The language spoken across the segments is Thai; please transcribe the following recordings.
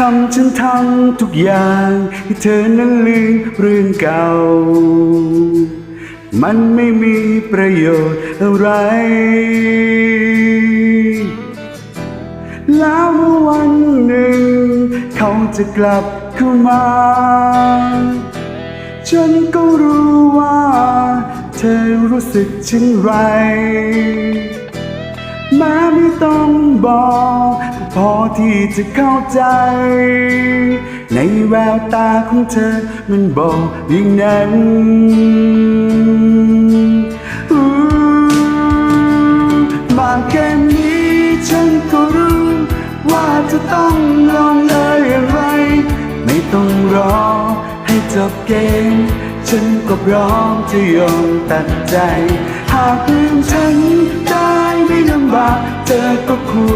ทำฉันทำทุกอย่างให้เธอนั้นลืมเรื่องเก่า มันไม่มีประโยชน์อะไร แล้วเมื่อวันหนึ่ง เขาจะกลับเข้ามา ฉันก็รู้ว่า เธอรู้สึกเช่นไรแม้ไม่ต้องบอก พอที่จะเข้าใจ ในแววตาของเธอมันบอกอย่างนั้นอู้มาแค่นี้ฉันก็รู้ ว่าจะต้องลงเอยอะไร ไม่ต้องรอให้จบเกม ฉันก็พร้อมจะยอมตัดใจ หากลืมฉันได้ไม่ลำบากเธอก็ควร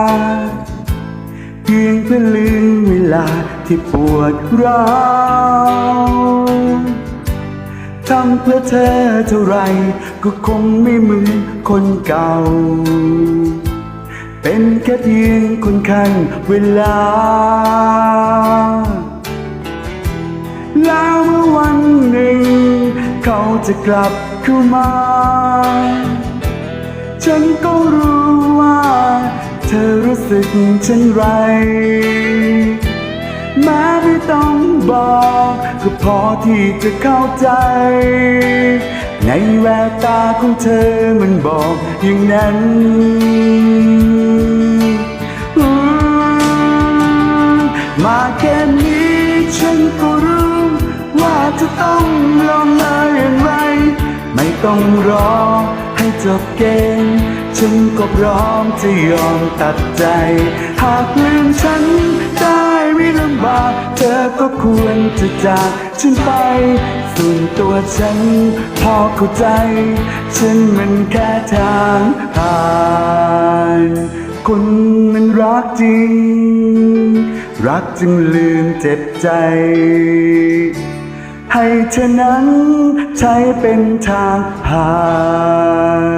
พื่อลืมเวลาที่ปวดร้าวทำเพื่อเธอเท่าไรก็คงไม่เหมือนคนเก่า เป็นแค่เพียงคนข้างเวลา แล้วเมื่อวันหนึ่ง เขาจะกลับเข้ามา ฉันก็ สึกเช่นไร แม้ไม่ต้องบอก ก็พอที่จะเข้าใจ ในแววตาของเธอมันบอกอย่างนั้นมาแค่นี้ฉันก็รู้ว่าจะต้องลงเอยอย่างไร ไม่ต้องรอให้จบเกม ฉันก็พร้อมจะยอมตัดใจ หากลืมฉันได้ไม่ลำบากเธอก็ควรจะจากฉันไป ส่วนตัวฉันพอเข้าใจ ฉันมันแค่ทางผ่านคนมันรักจริง รักจึงลืมเจ็บใจ ให้เธอนั้นใช้เป็นทางผ่าน